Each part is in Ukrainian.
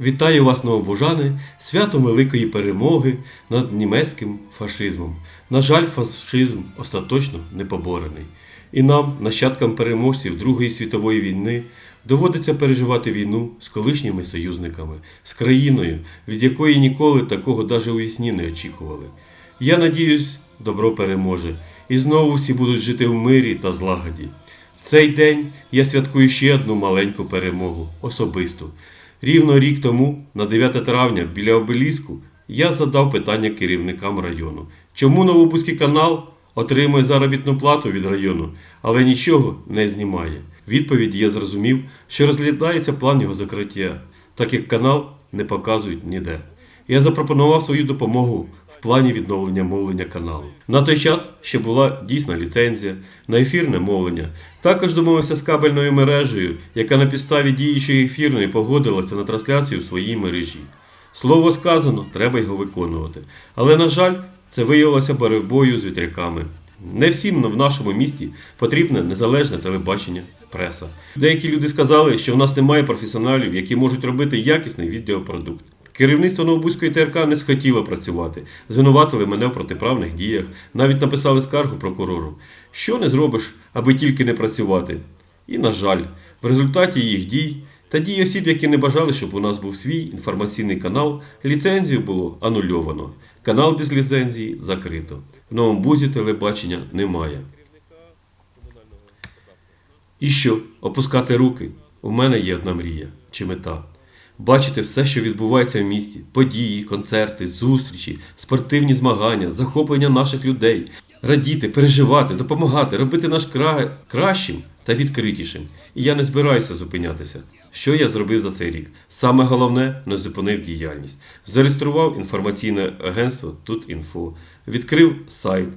Вітаю вас, новобожани, святом великої перемоги над німецьким фашизмом. На жаль, фашизм остаточно не поборений. І нам, нащадкам переможців Другої світової війни, доводиться переживати війну з колишніми союзниками, з країною, від якої ніколи такого даже у вісні не очікували. Я надіюсь, добро переможе, і знову всі будуть жити в мирі та злагоді. В цей день я святкую ще одну маленьку перемогу особисту. Рівно рік тому, на 9 травня, біля обеліску, я задав питання керівникам району. Чому Новобузький канал отримує заробітну плату від району, але нічого не знімає? Відповідь я зрозумів, що розглядається план його закриття, так як канал не показують ніде. Я запропонував свою допомогу плані відновлення мовлення каналу. На той час ще була дійсна ліцензія на ефірне мовлення. Також домовився з кабельною мережею, яка на підставі діючої ефірної погодилася на трансляцію в своїй мережі. Слово сказано, треба його виконувати. Але, на жаль, це виявилося боротьбою з вітряками. Не всім в нашому місті потрібне незалежне телебачення, преса. Деякі люди сказали, що в нас немає професіоналів, які можуть робити якісний відеопродукт. Керівництво Новобузької ТРК не схотіло працювати, звинуватили мене в протиправних діях, навіть написали скаргу прокурору. Що не зробиш, аби тільки не працювати? І, на жаль, в результаті їх дій та дій осіб, які не бажали, щоб у нас був свій інформаційний канал, ліцензію було анульовано. Канал без ліцензії закрито. В новому бузі телебачення немає. І що? Опускати руки? У мене є одна мрія чи мета. Бачити все, що відбувається в місті: події, концерти, зустрічі, спортивні змагання, захоплення наших людей, радіти, переживати, допомагати, робити наш край кращим та відкритішим. І я не збираюся зупинятися. Що я зробив за цей рік? Саме головне не зупинив діяльність. Зареєстрував інформаційне агентство Тут.Інфо, відкрив сайт.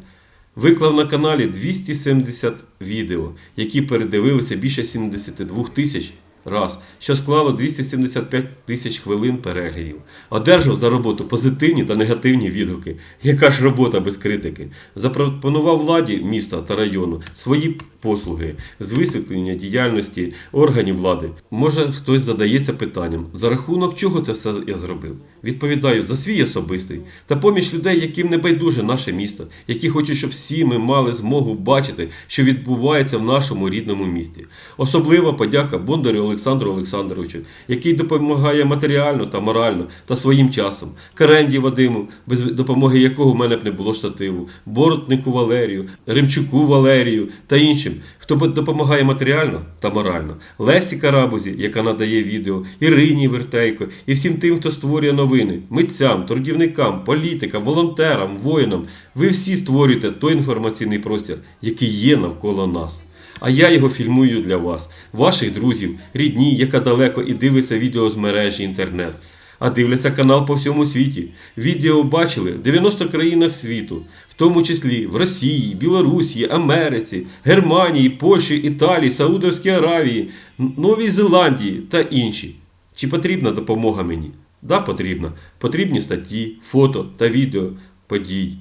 Виклав на каналі 270 відео, які передивилися більше 72 тисяч раз, що склало 275 тисяч хвилин переглядів. Одержав за роботу позитивні та негативні відгуки. Яка ж робота без критики? Запропонував владі міста та району свої послуги з висвітлення діяльності органів влади. Може, хтось задається питанням, за рахунок чого це все я зробив? Відповідаю за свій особистий та поміж людей, яким не байдуже наше місто, які хочуть, щоб всі ми мали змогу бачити, що відбувається в нашому рідному місті. Особлива подяка Бондарю Олександру Олександровичу, який допомагає матеріально та морально та своїм часом. Каренді Вадиму, без допомоги якого в мене б не було штативу, Боротнику Валерію, Ремчуку Валерію та іншим, хто допомагає матеріально та морально. Лесі Карабузі, яка надає відео, Ірині Вертейко і всім тим, хто створює новини, митцям, торгівникам, політикам, волонтерам, воїнам. Ви всі створюєте той інформаційний простір, який є навколо нас. А я його фільмую для вас, ваших друзів, рідні, яка далеко і дивиться відео з мережі інтернет. А дивляться канал по всьому світі. Відео бачили в 90 країнах світу, в тому числі в Росії, Білорусі, Америці, Германії, Польщі, Італії, Саудовській Аравії, Новій Зеландії та інші. Чи потрібна допомога мені? Да, потрібна. Потрібні статті, фото та відео подій.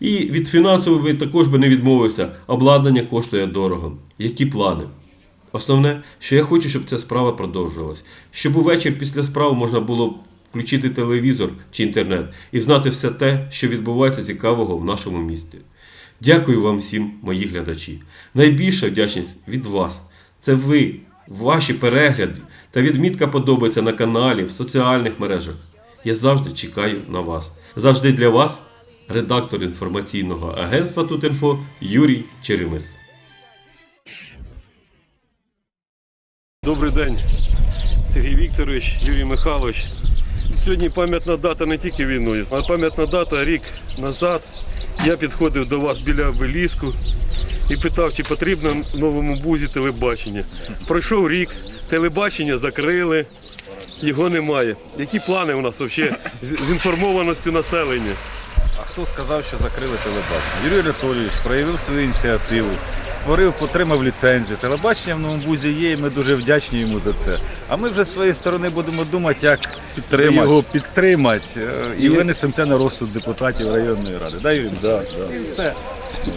І від фінансової також би не відмовився. Обладнання коштує дорого. Які плани? Основне, що я хочу, щоб ця справа продовжувалась. Щоб увечір після справи можна було включити телевізор чи інтернет і знати все те, що відбувається цікавого в нашому місті. Дякую вам всім, мої глядачі. Найбільша вдячність від вас. Це ви, ваші перегляди та відмітка подобається на каналі, в соціальних мережах. Я завжди чекаю на вас. Завжди для вас редактор інформаційного агентства Тутінфо Юрій Черемис. Добрий день, Сергій Вікторович, Юрій Михайлович. Сьогодні пам'ятна дата не тільки війною, а пам'ятна дата рік назад. Я підходив до вас біля обеліску і питав, чи потрібно новому бузі телебачення. Пройшов рік, телебачення закрили, його немає. Які плани у нас взагалі з інформованістю населення? А хто сказав, що закрили телебачення? Юрій Анатолійович проявив свою ініціативу, створив, потримав ліцензію. Телебачення в Новому Бузі є, і ми дуже вдячні йому за це. А ми вже з своєї сторони будемо думати, як Підтримати. його підтримати. е, І винесемо це на розсуд депутатів районної ради. Да, Юрій? Да, да. І все.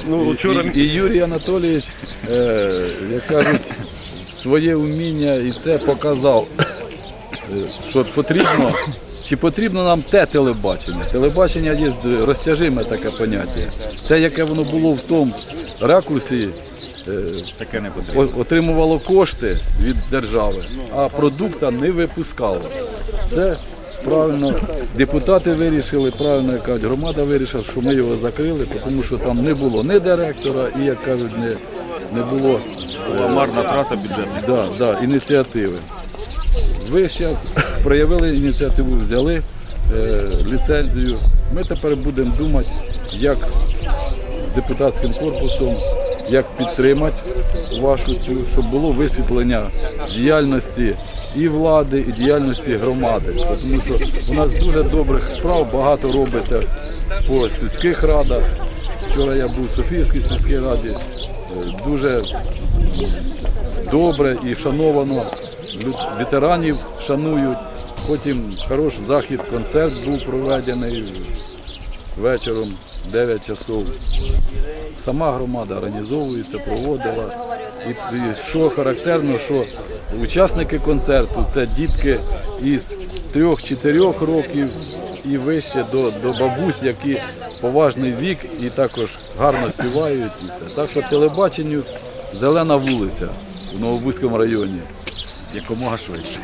Ну, вчора І, і Юрій Анатолійович, е, як кажуть, своє вміння і це показав. е, що потрібно, чи потрібно нам те телебачення. Телебачення є розтяжиме таке поняття. Те, яке воно було в тому ракурсі, Таке не потрібно. отримувало кошти від держави, а продукта не випускало. Це правильно депутати вирішили, правильно як кажуть, громада вирішила, що ми його закрили, тому що там не було ні директора, і як кажуть, не, не було Була марна трата бюджету. да, да, ініціативи. Ви зараз проявили ініціативу, взяли е, ліцензію. Ми тепер будемо думати, як з депутатським корпусом, як підтримати вашу цю, щоб було висвітлення діяльності і влади, і діяльності громади. Тому що у нас дуже добрих справ, багато робиться по сільських радах. Вчора я був в Софіївській сільській раді. Е, Дуже добре і шановано. Ветеранів шанують. Потім хороший захід, концерт був проведений вечором 9 часов. Сама громада організовується, проводила. І, що характерно, що учасники концерту це дітки із 3-4 років і вище до, до бабусь, які поважний вік і також гарно співають. І все. Так що телебаченню зелена вулиця в Новобузькому районі. Якомога швидше.